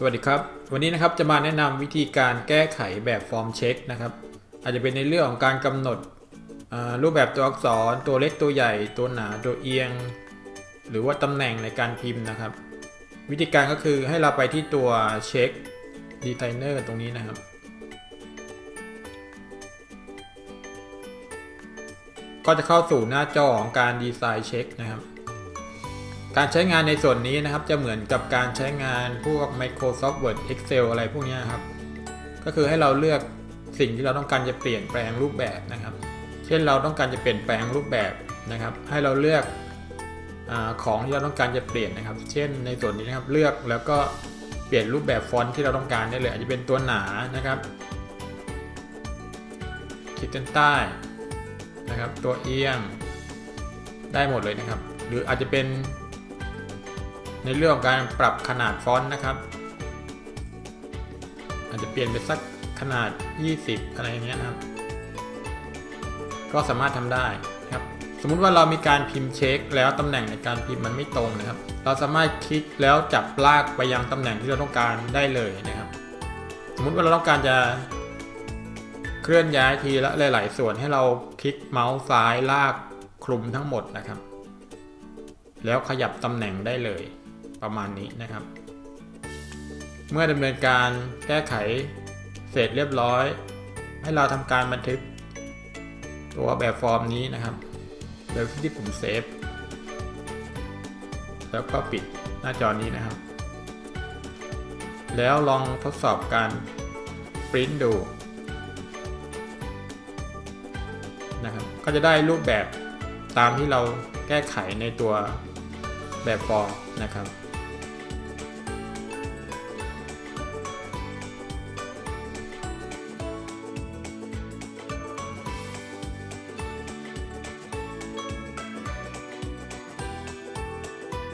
สวัสดีครับ วันนี้นะครับจะมาแนะนำวิธีการแก้ไขแบบฟอร์มเช็คนะครับ อาจจะเป็นในเรื่องของการกำหนดรูปแบบตัวอักษร ตัวเล็กตัวใหญ่ ตัวหนา ตัวเอียง หรือว่าตำแหน่งในการพิมพ์นะครับ วิธีการก็คือให้เราไปที่ตัวเช็คดีไซเนอร์ตรงนี้นะครับ ก็จะเข้าสู่หน้าจอของการดีไซน์เช็คนะครับ การใช้งานในส่วนนี้นะครับจะเหมือนกับการใช้งานพวก Microsoft Word Excel อะไรพวกนี้ครับ ก็คือให้เราเลือกสิ่งที่เราต้องการจะเปลี่ยนแปลงรูปแบบนะครับ เช่นเราต้องการจะเปลี่ยนแปลงรูปแบบนะครับ ให้เราเลือกอของที่เราต้องการจะเปลี่ยนนะครับ เช่น ในส่วนนี้นะครับเลือกแล้วก็เปลี่ยนรูปแบบฟอนต์ที่เราต้องการได้เลย อาจจะเป็นตัวหนานะครับขีดเส้นใต้นะครับ ตัวเอียงได้หมดเลยนะครับ หรืออาจจะเป็น ในเรื่องของการปรับขนาดฟอนต์นะครับ อาจจะเปลี่ยนเป็นสักขนาด 20 อะไรอย่างเงี้ยครับ ก็สามารถทำได้ครับ สมมุติว่าเรามีการพิมพ์เช็ค แล้วตำแหน่งในการพิมพ์มันไม่ตรงนะครับ เราสามารถคลิกแล้วจับลากไปยังตำแหน่งที่เราต้องการได้เลยนะครับ สมมุติว่าเราต้องการจะเคลื่อนย้ายทีละหลาย ๆ ส่วนให้เราคลิกเมาส์ซ้ายลากคลุมทั้งหมดนะครับ แล้วขยับตำแหน่งได้เลย ประมาณนี้นะครับ เมื่อดำเนินการแก้ไขเสร็จเรียบร้อย ให้เราทำการบันทึก ตัวแบบฟอร์มนี้นะครับโดยที่ปุ่มเซฟแล้วก็ปิดหน้าจอนี้นะครับ แล้วลองทดสอบการปริ้นดูนะครับ ก็จะได้รูปแบบตามที่เราแก้ไขในตัวแบบฟอร์มนะครับ